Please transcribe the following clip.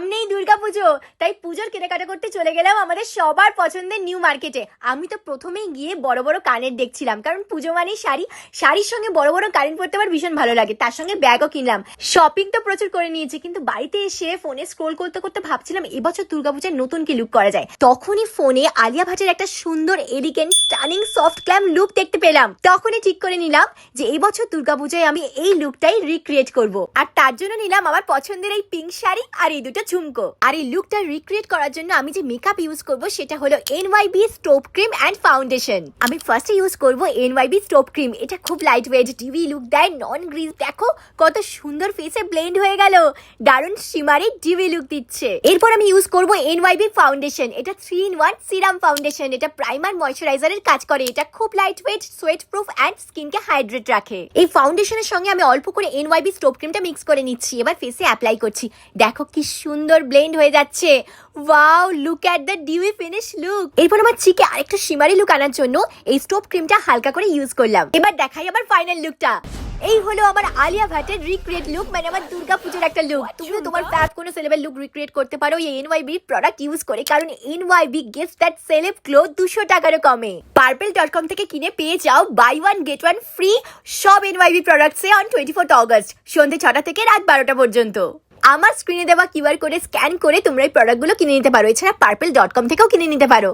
हमने ही दुर्गा দুর্গাপুজো তাই পুজোর কেনাকাটা করতে চলে গেলাম আমাদের সবার পছন্দের নিউ মার্কেটে আমি তো প্রথমেই গিয়ে বড় বড় কানের দেখছিলাম, কারণ পুজো মানেই শাড়ি। শাড়ির সঙ্গে বড় বড় কানের পরতে আমার ভীষণ ভালো লাগে, তার সঙ্গে ব্যাগও কিনলাম। শপিং তো প্রচুর করে নিয়েছি, কিন্তু বাড়িতে এসে ফোনে স্ক্রোল করতে করতে ভাবছিলাম, এবছর দুর্গাপূজায় নতুন কি লুক করা যায়? তখনই ফোনে আলিয়া ভাটের একটা সুন্দর elegant stunning soft glam look দেখতে পেলাম। তখনই ঠিক করে নিলাম যে এই বছর দুর্গাপূজায় আমি এই লুকটাই রিক্রিয়েট করব। আর তার জন্য নিলাম আমার পছন্দের এই পিঙ্ক শাড়ি আর এই দুটো ঝুমকো। আর লুকটা রিক্রিয়েট করার জন্য আমি যে মেকআপ ইউজ করব সেটা হলো NYB strobe cream and foundation আমি ফার্স্টে ইউজ করব এনওয়াইবি স্টোভ ক্রিম এটা খুব লাইট ওয়েট টিভি লুক দেয় নন গ্রিজ দেখো, কত সুন্দর ফেসে ব্লেন্ড হয়ে গেল। দারুণ শিমারি ডিভি লুক দিচ্ছে। এরপর আমি ইউজ করব এনওয়াইবি ফাউন্ডেশন এটা three in one serum foundation এটা প্রাইমার ময়শ্চারাইজারের কাজ করে। এটা খুব light weight sweat proof and স্কিনকে হাইড্রেট রাখে। এই ফাউন্ডেশনের সঙ্গে আমি অল্প করে এনওয়াইবি স্টোভ ক্রিমটা মিক্স করে নিচ্ছি। এবার ফেসে অ্যাপ্লাই করছি। দেখো কি সুন্দর ব্লেন্ড হয়ে যাচ্ছে। Wow look at the dewy finish look এরপর আমার চিকে আরেকটা শিমারি লুক আনার জন্য এই স্টোভ ক্রিমটা হালকা করে ইউজ করলাম। এবার দেখাই আমার ফাইনাল লুকটা এই হলো আমার আলিয়া ভাটের রিক্রিয়েট লুক মানে আমার দুর্গাপুজোর একটা লুক তুমিও তোমার ফ্যাব কোনো সেলেবের লুক রিক্রিয়েট করতে পারো এই এনওয়াইবি প্রোডাক্ট ইউজ করে কারণ এনওয়াইবি গিফট দ্যাট সেলেব ক্লো দুশো টাকারও কমে। পার্পেল ডট কম থেকে কিনে পেয়ে যাও buy one get one free সব এনওয়াইবি প্রোডাক্টসে অন টোয়েন্টি ফোর্থ অগস্ট সন্ধ্যে ছটা থেকে রাত বারোটা পর্যন্ত। আমার স্ক্রিনে দেওয়া কিউআর কোডে স্ক্যান করে তোমরা এই প্রোডাক্টগুলো কিনে নিতে পারো। এছাড়া পার্পেল ডট কম থেকেও কিনে নিতে পারো।